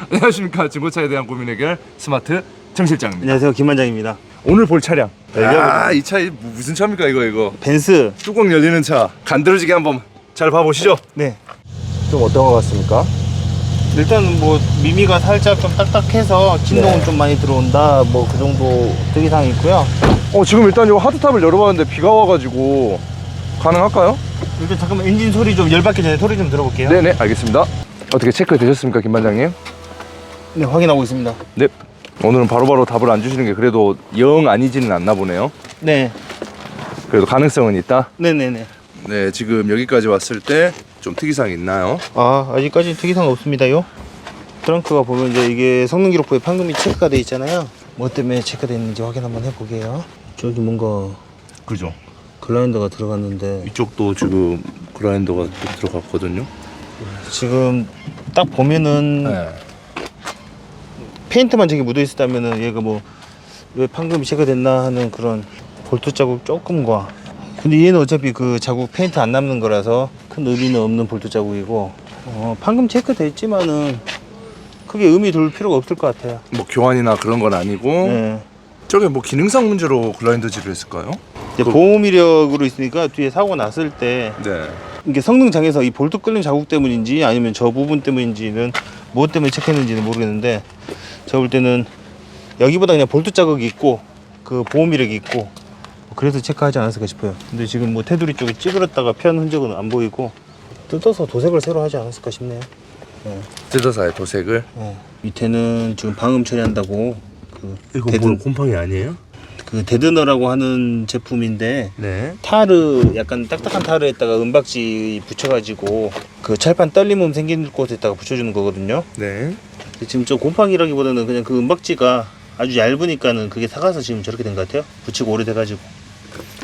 안녕하십니까 중고차에 대한 고민 해결 스마트 정 실장입니다. 안녕하세요 김만장입니다 오늘 볼 차량. 네, 아, 이 차 무슨 차입니까 이거 이거? 벤스 뚜껑 열리는 차. 간드러지게 한번 잘 봐보시죠. 네 좀 어떤 것 같습니까? 일단 뭐 미미가 살짝 좀 딱딱해서 진동은 네. 좀 많이 들어온다 뭐 그 정도 특이사항 있고요 어 지금 일단 이 하드탑을 열어봤는데 비가 와가지고 가능할까요? 일단 잠깐만 엔진 소리 좀 열받기 전에 소리 좀 들어볼게요 네네 알겠습니다. 어떻게 체크 되셨습니까 김 반장님? 네 확인하고 있습니다 네. 오늘은 바로바로 답을 안 주시는 게 그래도 영 아니지는 않나 보네요. 네 그래도 가능성은 있다. 네네네 네 지금 여기까지 왔을 때 좀 특이사항 있나요? 아 아직까지 특이사항 없습니다요 트렁크가 보면 이제 이게 성능 기록부에 판금이 체크가 돼 있잖아요 뭐 때문에 체크돼 있는지 확인 한번 해보게요 저기 뭔가 그죠. 글라인더가 들어갔는데 이쪽도 지금 그라인더가 또 들어갔거든요. 지금 딱 보면은 네. 페인트만 저기 묻어 있었다면은 얘가 뭐 왜 판금이 체크됐나 하는 그런 볼트 자국 조금과 근데 얘는 어차피 그 자국 페인트 안 남는 거라서 큰 의미는 없는 볼트 자국이고 어, 판금 체크돼 있지만은 크게 의미 둘 필요가 없을 것 같아요. 뭐 교환이나 그런 건 아니고 네. 저게 뭐 기능상 문제로 글라인더질을 했을까요? 이제 보험 이력으로 있으니까 뒤에 사고 났을 때 네. 이게 성능장에서 이 볼트 끌림 자국 때문인지 아니면 저 부분 때문인지는 무엇 때문에 체크했는지는 모르겠는데 제가 볼 때는 여기보다 그냥 볼트 자국이 있고 그 보험 이력이 있고 뭐 그래서 체크하지 않았을까 싶어요. 근데 지금 뭐 테두리 쪽에 찌그렸다가 편 흔적은 안 보이고 뜯어서 도색을 새로 하지 않았을까 싶네요. 뜯어서의 도색을. 어. 밑에는 지금 방음 처리한다고 그 이거 데드, 뭐 곰팡이 아니에요? 그 데드너라고 하는 제품인데 네. 타르 약간 딱딱한 타르에다가 은박지 붙여가지고 그 철판 떨림음 생기는 곳에다가 붙여주는 거거든요. 네. 지금 저 곰팡이라기보다는 그냥 그 은박지가 아주 얇으니까는 그게 사가서 지금 저렇게 된 것 같아요. 붙이고 오래돼가지고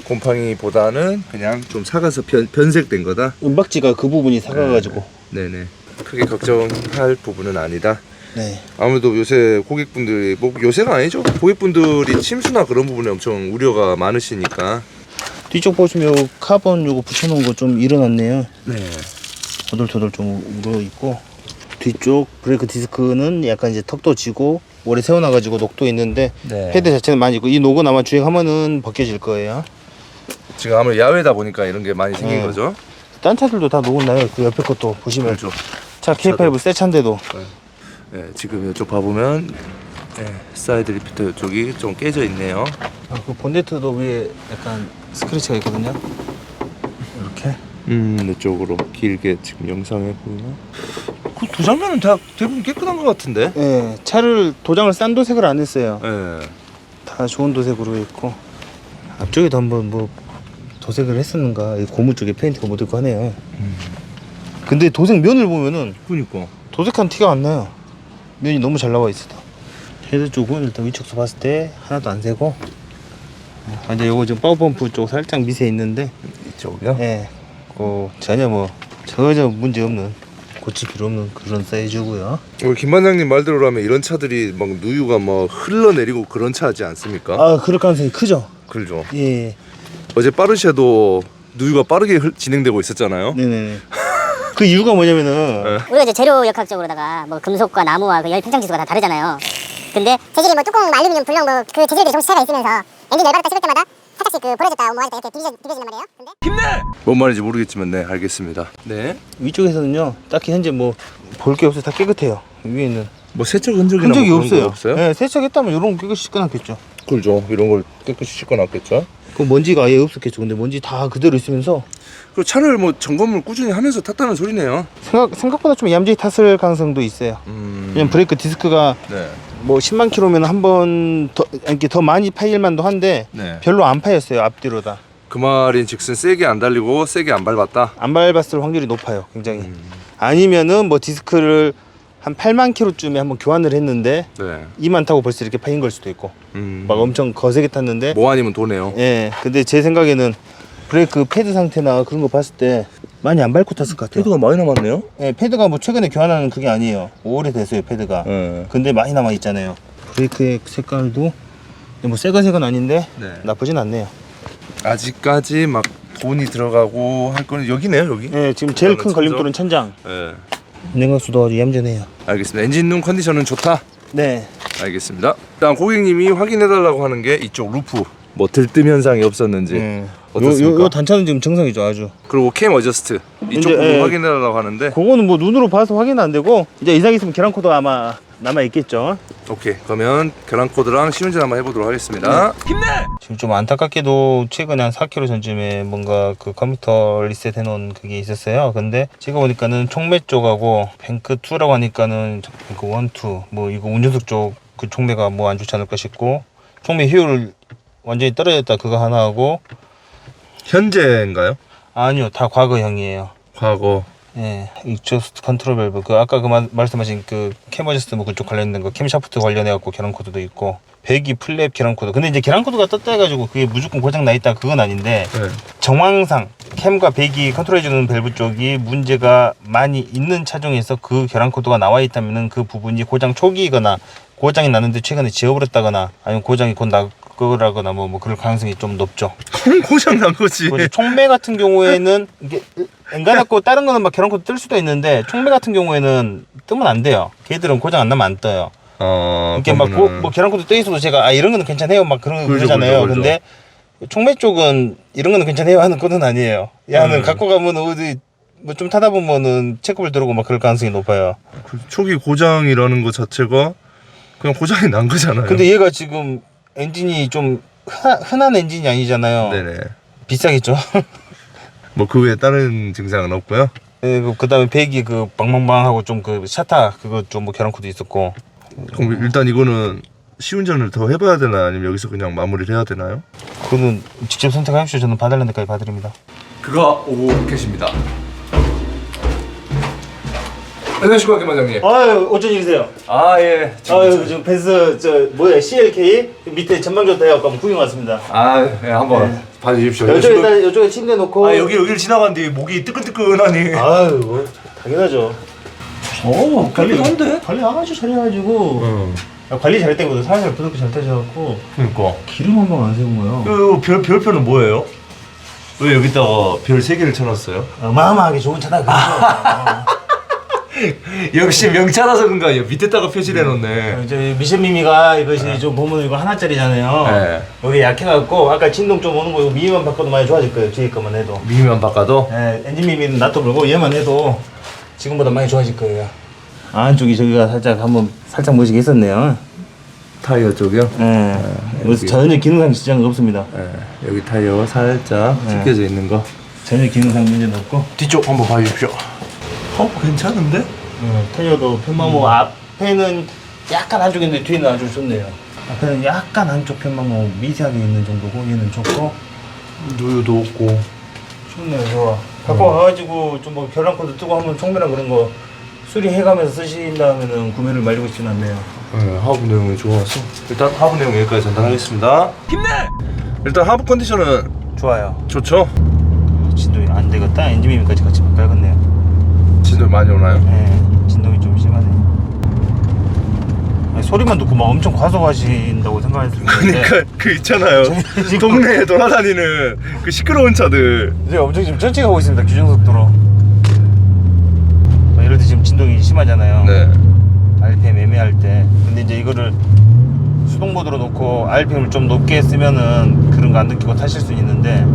곰팡이보다는 그냥 좀 사가서 변, 변색된 거다. 은박지가 그 부분이 사가가지고 네네. 크게 걱정할 부분은 아니다. 네. 아무래도 요새 고객분들이 뭐 요새가 아니죠. 고객분들이 침수나 그런 부분에 엄청 우려가 많으시니까. 뒤쪽 보시면 요 카본 요거 붙여놓은 거 좀 일어났네요. 네. 도돌도돌 좀 울어 있고 뒤쪽 브레이크 디스크는 약간 이제 턱도 지고 오래 세워놔가지고 녹도 있는데 네. 헤드 자체는 많이 있고 이 녹은 아마 주행하면은 벗겨질 거예요. 지금 아무래도 야외다 보니까 이런 게 많이 생긴 네. 거죠. 딴 차들도 다 녹은 나요. 그 옆에 것도 보시면 그렇죠. 차 K5 새 차인데도 네, 지금 이쪽 봐보면 네, 사이드 리피터 쪽이 좀 깨져 있네요. 아, 그 본네트도 위에 약간 스크래치가 있거든요. 이렇게. 음, 이쪽으로 길게 지금 영상에 보이나? 그두 장면은 다 대부분 깨끗한 것 같은데. 예, 차를 도장을 싼 도색을 안 했어요. 네. 다 좋은 도색으로 있고 앞쪽에도 한번 뭐 도색을 했었는가 이 고무 쪽에 페인트가 묻을거 하네요. 근데 도색 면을 보면은 그니까. 도색한 티가 안 나요. 면이 너무 잘 나와 있어. 헤드 쪽은 일단 위쪽서 봤을 때 하나도 안 새고. 아, 이제 요거 지금 파워펌프 쪽 살짝 미세 있는데, 이쪽이요? 예, 그 전혀 뭐 전혀 문제 없는 고칠 필요 없는 그런 사이즈고요. 우리 김 반장님 말대로라면 이런 차들이 막 누유가 막 흘러내리고 그런 차 하지 않습니까? 아, 그럴 가능성이 크죠. 그러죠. 예, 어제 빠르쉐도 누유가 빠르게 흘- 진행되고 있었잖아요. 네네네. 그 이유가 뭐냐면은 네. 우리가 이제 재료 역학적으로다가 뭐 금속과 나무와 그 열 팽창 지수가 다 다르잖아요. 근데 재질이 뭐 뚜껑, 뭐 알루미늄, 불렁 뭐 그 재질들이 조금씩 차이가 있으면서 엔진 열받았다 식을 때마다 살짝씩 그 부러졌다 오모하졌다 이렇게 디비져, 디비져진단 말이에요. 근데 뭔 말인지 모르겠지만 네 알겠습니다. 네. 위쪽에서는요, 딱히 현재 뭐 볼 게 없어요. 다 깨끗해요. 위에는 뭐 세척 흔적이나 흔적이 뭐 그런 없어요. 없어요? 네, 세척했다면 이런 거 깨끗이 씻겨놨겠죠. 그렇죠. 이런 걸 깨끗이 씻어놨겠죠. 그 먼지가 아예 없었겠죠. 근데 먼지 다 그대로 있으면서 그 차를 뭐 점검을 꾸준히 하면서 탔다는 소리네요. 생각 생각보다 좀 얌전히 탔을 가능성도 있어요. 음. 왜냐면 브레이크 디스크가 네. 뭐 10만 킬로면 한 번더 이렇게 더 많이 파일만도 한데 네. 별로 안 파였어요 앞뒤로 다. 그 말인 즉슨 세게 안 달리고 세게 안 밟았다. 안 밟았을 확률이 높아요. 굉장히. 음. 아니면은 뭐 디스크를 한 8만 킬로쯤에 한번 교환을 했는데 네. 2만 타고 벌써 이렇게 파인 걸 수도 있고 음. 막 엄청 거세게 탔는데 뭐 아니면 도네요. 예 근데 제 생각에는 브레이크 패드 상태나 그런 거 봤을 때 많이 안 밟고 탔을 것 같아요. 많이 남았네요. 예, 패드가 뭐 최근에 교환하는 그게 아니에요. 오래됐어요 패드가. 네. 근데 많이 남아 있잖아요. 브레이크의 색깔도 뭐 새거색은 아닌데 네. 나쁘진 않네요. 아직까지 막 돈이 들어가고 할 거는 여기네요 여기. 예, 지금 제일 큰 걸림돌은 천장. 네. 냉각수도 아주 얌전해요. 알겠습니다. 엔진 룸 컨디션은 좋다. 네. 알겠습니다. 일단 고객님이 확인해달라고 하는 게 이쪽 루프 뭐 들뜸 현상이 없었는지 네. 요, 어떻습니까? 요, 요 단차는 지금 정상이죠, 아주. 그리고 캠 어저스트 이쪽 이제, 부분 예. 확인해달라고 하는데 그거는 뭐 눈으로 봐서 확인 안 되고 이제 이상 있으면 계란 코드 아마 남아 있겠죠. 오케이 그러면 계란 코드랑 시운전 한번 해보도록 하겠습니다. 지금 좀 안타깝게도 최근에 한 4km 전쯤에 뭔가 그 컴퓨터 리셋 해 놓은 그게 있었어요. 근데 제가 보니까는 총매 쪽하고 뱅크 2라고 하니까는 뱅크 1, 2, 뭐 이거 운전석 쪽 그 총매가 뭐 안 좋지 않을까 싶고 총매 효율 완전히 떨어졌다 그거 하나 하고 현재인가요? 아니요 다 과거형이에요. 과거 예, 익저스트 컨트롤 밸브 그 아까 그 마- 말씀하신 그 캠어저스트 뭐 그쪽 관련된 거 캠샤프트 관련해 갖고 계란 코드도 있고 배기 플랩 계란 코드 근데 이제 계란 코드가 떴다 해가지고 그게 무조건 고장 나 있다 그건 아닌데 네. 정황상 캠과 배기 컨트롤해주는 밸브 쪽이 문제가 많이 있는 차종에서 그 계란 코드가 나와 있다면은 그 부분이 고장 초기이거나 고장이 났는데 최근에 지워버렸다거나 아니면 고장이 곧 나 거라거나 뭐, 뭐 그럴 가능성이 좀 높죠. 그럼 고장 난 거지. 그리고 총매 같은 경우에는 이게 엔간했고 다른 거는 막 계란 코드 뜰 수도 있는데 총매 같은 경우에는 뜨면 안 돼요. 걔들은 고장 안 나면 안 떠요. 어, 이렇게 막 그러면은 뭐 계란 코드 떠 있어도 제가 아 이런 거는 괜찮아요 막 그런 거 그러죠, 그러잖아요. 그러죠, 근데 총매 쪽은 이런 거는 괜찮아요 하는 거는 아니에요. 야는 음. 갖고 가면 어디 뭐 좀 타다 보면은 체크볼 들어오고 막 그럴 가능성이 높아요. 그 초기 고장이라는 것 자체가 그냥 고장이 난 거잖아요. 근데 얘가 지금 엔진이 좀 흔한, 흔한 엔진이 아니잖아요. 네네. 비싸겠죠. 뭐 그 외에 다른 증상은 없고요. 예, 그- 그다음에 배기 그 빵빵빵하고 좀 그 샤타 그거 좀뭐 계란 코드 있었고 그럼 일단 이거는 시운전을 더 해봐야 되나 아니면 여기서 그냥 마무리를 해야 되나요? 그거는 직접 선택하십시오. 저는 봐달라는 데까지 봐드립니다. 그가 오고 계십니다. 안녕하십니까 김반장님. 아유 어쩐 일이세요? 아 예. 아유 지금 벤스 저 뭐야 CLK 밑에 전망 좋다 해갖고 한번 구경 왔습니다. 아 예, 한번 봐주십시오. 이쪽에 다 이쪽에 침대 놓고. 아 여기 여기를 지나갔는데 목이 뜨끈뜨끈하니. 아유 뭐, 당연하죠. 어 깔끔한데? 관리 아주 잘해가지고 응. 야, 관리 잘할 때보다 살살 부드럽게 잘 타셔갖고 그러니까. 기름 한 방 안 세운 거예요. 그 별, 별표는 뭐예요? 왜 여기다가 별 세 개를 쳐놨어요? 어마어마하게 좋은 차다 그죠. 역시 명차라서 그런가 요 밑에다가 표시를 해놓네. 어, 이제 미션 미미가 이것이 좀 보면 이거 하나짜리잖아요. 네. 여기 약해갖고 아까 진동 좀 오는 거 이거 미미만 바꿔도 많이 좋아질 거예요. 뒤에 것만 해도. 미미만 바꿔도? 예, 엔진 미미는 놔둬버리고 얘만 해도 지금보다 많이 좋아질 거예요. 안쪽이 저기가 살짝 한번 살짝 멋있게 있었네요. 타이어 쪽이요? 예. 그래서 여기. 전혀 기능상 지장은 없습니다. 네, 여기 타이어 살짝 네. 찢겨져 있는 거. 전혀 기능상 문제는 없고. 뒤쪽 한번 봐주십시오. 어, 괜찮은데? 예, 타이어도 편마모 앞에는 약간 한쪽인데 뒤에는 아주 좋네요. 앞에는 약간 한쪽 편마모 미세하게 있는 정도고 얘는 좋고. 누유도 없고. 좋네요, 좋아. 갖고 와가지고 좀 뭐 결랑 코드 뜨고 하면 총매랑 그런 거 수리해가면서 쓰신 다음에는 구매를 말리고 싶진 않네요. 네, 하부 내용이 좋아서. 일단 하부 내용 여기까지 전달하겠습니다. 힘내! 일단 하부 컨디션은 좋아요. 좋죠? 진동이 안 되겠다. 엔진 미미까지 같이 바꿔야겠네요. 진도 많이 오나요? 네, 진동이 좀 심하네. 아니, 소리만 듣고 막 엄청 과속하신다고 생각했는데 그러니까 그 있잖아요. 동네에 돌아다니는 그 시끄러운 차들. 이제 엄청 지금 천천히 가고 있습니다. 규정 속도로. 막 이럴 때 지금 진동이 심하잖아요. 네. RPM 애매할 때. 근데 이제 이거를 수동 모드로 놓고 RPM을 좀 높게 쓰면은 그런 거 안 느끼고 타실 수 있는데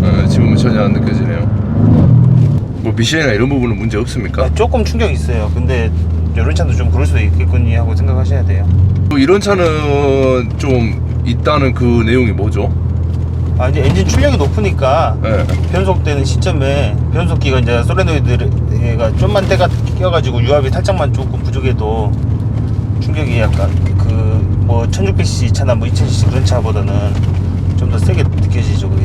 네, 지금은 전혀 안 느껴지네요. 뭐 미션이나 이런 부분은 문제 없습니까? 조금 충격 있어요. 근데 이런 차도 좀 그럴 수도 있겠거니 하고 생각하셔야 돼요. 또 이런 차는 좀 있다는 그 내용이 뭐죠? 아 이제 엔진 출력이 높으니까 네. 변속되는 시점에 변속기가 이제 솔레노이드가 좀만 때가 껴가지고 유압이 살짝만 조금 부족해도 충격이 약간 그 뭐 1600cc 차나 뭐 2000cc 그런 차보다는 좀 더 세게 느껴지죠 그게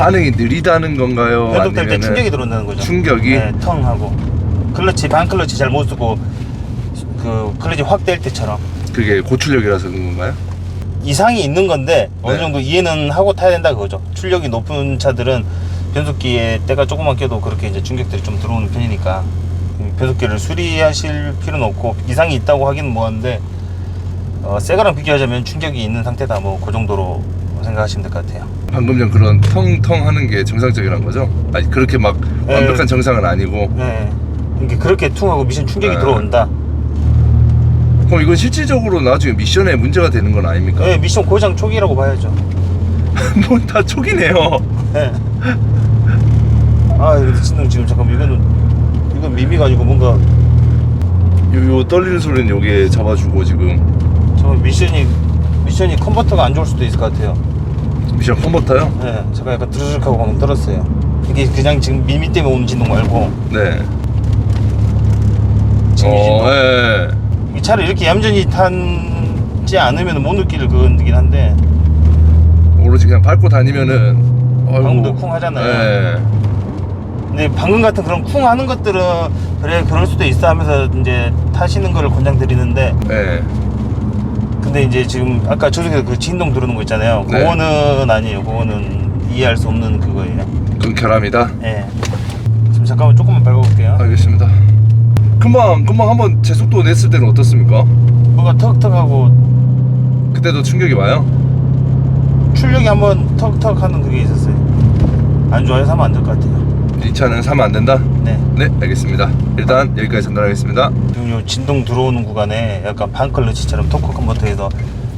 반응이 느리다는 건가요? 변속될 때 아니면은 충격이 들어온다는 거죠 충격이? 네, 텅 하고 클러치 반 클러치 잘 못 쓰고 그 클러치 확뗄 때처럼 그게 고출력이라서 그런 건가요? 이상이 있는 건데 어느 네. 정도 이해는 하고 타야 된다 그거죠. 출력이 높은 차들은 변속기에 때가 조금만 껴도 그렇게 이제 충격들이 좀 들어오는 편이니까 음, 변속기를 수리하실 필요는 없고 이상이 있다고 하기는 뭐한데 어, 새 거랑 비교하자면 충격이 있는 상태다 뭐 그 정도로 생각하시면 될 것 같아요. 방금 전 그런 텅텅 하는 게 정상적이란 거죠? 아니 그렇게 막 네. 완벽한 정상은 아니고 네. 이게 그렇게 퉁하고 미션 충격이 네. 들어온다. 그럼 이건 실질적으로 나중에 미션에 문제가 되는 건 아닙니까? 네, 미션 고장 초기라고 봐야죠. 뭐다 촉이네요 네. 아, 이거 진동 지금 잠깐만 이거는 이건 미미가 아니고 뭔가 요, 요 떨리는 소리는 여기에 잡아주고 지금 잠깐 미션이 미션이 컨버터가 안 좋을 수도 있을 것 같아요. 미션 컨버터요? 네, 제가 약간 드르륵 하고 방금 떨었어요. 이게 그냥 지금 미미 때문에 오는 진동 말고 네 지금 이 진동. 어, 예, 예. 이 차를 이렇게 얌전히 타지 않으면 못 느낄 그건긴 한데 오로지 그냥 밟고 다니면은 아이고. 방금도 쿵 하잖아요. 예. 근데 방금 같은 그런 쿵 하는 것들은 그래 그럴 수도 있어 하면서 이제 타시는 거를 권장드리는데 예. 근데 이제 지금 아까 저쪽에 그 진동 들어오는 거 있잖아요. 네. 그거는 아니에요. 그거는 이해할 수 없는 그거예요. 그건 결함이다 예. 지금 잠깐만 조금만 밟아볼게요. 알겠습니다 금방 금방 한번 제 속도 냈을 때는 어떻습니까? 뭐가 턱턱하고 그때도 충격이 와요? 출력이 한번 턱턱 하는 그게 있었어요. 안 좋아해서 하면 안 될 것 같아요. 이 차는 사면 안 된다? 네. 네 알겠습니다 일단 여기까지 전달하겠습니다 지금 요 진동 들어오는 구간에 약간 반클러치처럼 토크 컨버터에서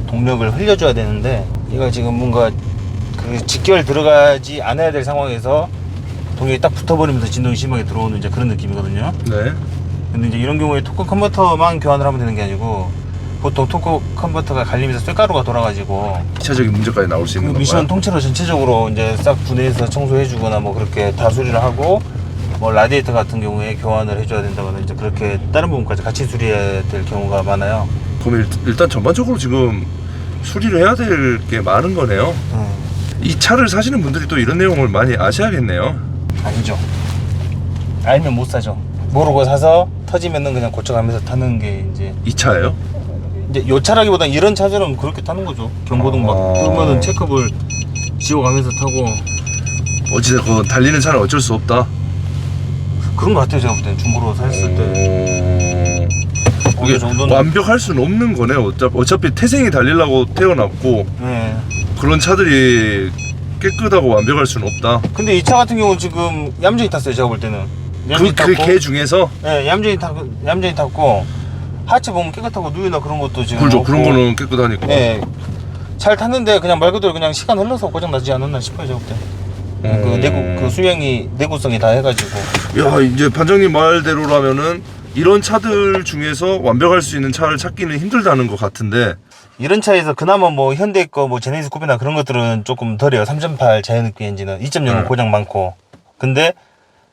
동력을 흘려줘야 되는데 얘가 지금 뭔가 그 직결 들어가지 않아야 될 상황에서 동력이 딱 붙어버리면서 진동이 심하게 들어오는 이제 그런 느낌이거든요. 네 근데 이제 이런 경우에 토크 컨버터만 교환을 하면 되는 게 아니고 보통 토크 컨버터가 갈리면서 쇳가루가 돌아가지고 2차적인 문제까지 나올 수그 있는 미션 건가요? 통째로 전체적으로 이제 싹 분해해서 청소해주거나 뭐 그렇게 다 수리를 하고 뭐 라디에이터 같은 경우에 교환을 해줘야 된다거나 이제 그렇게 다른 부분까지 같이 수리해야 될 경우가 많아요. 그럼 일, 일단 전반적으로 지금 수리를 해야 될 게 많은 거네요 음, 이 차를 사시는 분들이 또 이런 내용을 많이 아셔야겠네요 아니죠. 알면 못 사죠. 모르고 사서 터지면은 그냥 고쳐가면서 타는 게 이제 이 차예요? 이제 요 차라기보다 이런 차들은 그렇게 타는 거죠. 경고등 막 아. 뜨면은 체크볼 지워가면서 타고 어찌됐건 달리는 차는 어쩔 수 없다 그런 거 같아요. 제가 볼 때는 중고로 샀을 때 오... 어느 이게 정도는 완벽할 수는 없는 거네요 어차피, 어차피 태생이 달리려고 태어났고 네. 그런 차들이 깨끗하고 완벽할 수는 없다 근데 이 차 같은 경우는 지금 얌전히 탔어요. 제가 볼 때는. 그, 얌전히 그 탔고, 개 중에서 네, 얌전히 탔고, 얌전히 탔고 하체 보면 깨끗하고 누유나 그런 것도 지금 그렇죠 없고, 그런 거는 깨끗하니까 네, 잘 탔는데 그냥 말 그대로 그냥 시간 흘러서 고장 나지 않았나 싶어요. 제가 볼 때. 그 음. 내구 그 수명이 내구성이 다 해가지고 야 이제 반장님 말대로라면은 이런 차들 중에서 완벽할 수 있는 차를 찾기는 힘들다는 것 같은데 이런 차에서 그나마 뭐 현대 거 뭐 제네시스 쿠페나 그런 것들은 조금 덜해요. 3.8 자연흡기 엔진은 2.0은 네. 고장 많고 근데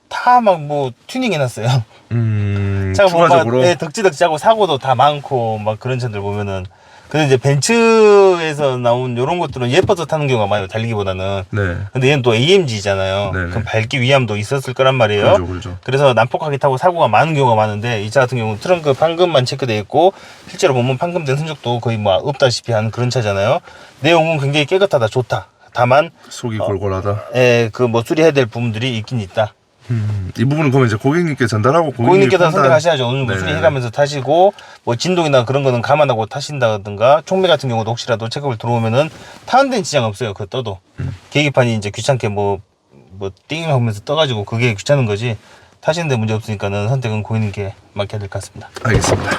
다 막 뭐 튜닝 해놨어요. 음 차가 뭔가 추가적으로 네, 덕지덕지하고 사고도 다 많고 막 그런 차들 보면은 근데 이제 벤츠에서 나온 이런 것들은 예뻐서 타는 경우가 많아요 달리기보다는. 네. 근데 얘는 또 AMG잖아요. 네네. 그럼 밝기 위함도 있었을 거란 말이에요. 그렇죠 그렇죠. 그래서 난폭하게 타고 사고가 많은 경우가 많은데 이 차 같은 경우는 트렁크 판금만 체크돼 있고 실제로 보면 판금된 흔적도 거의 뭐 없다시피 하는 그런 차잖아요. 내용은 굉장히 깨끗하다 좋다. 다만 속이 어. 골골하다. 그뭐 수리해야 될 부분들이 있긴 있다 음, 이 부분은 그러면 이제 고객님께 전달하고 고객님 고객님께서 선택하셔야죠. 어느 정도 네네. 수리해가면서 타시고 뭐 진동이나 그런 거는 감안하고 타신다든가 총매 같은 경우도 혹시라도 체크볼 들어오면은 타는 데는 지장 없어요. 그거 떠도 계기판이 이제 귀찮게 뭐 뭐 띵 하면서 떠가지고 그게 귀찮은 거지 타시는데 문제 없으니까는 선택은 고객님께 맡겨야 될 것 같습니다. 알겠습니다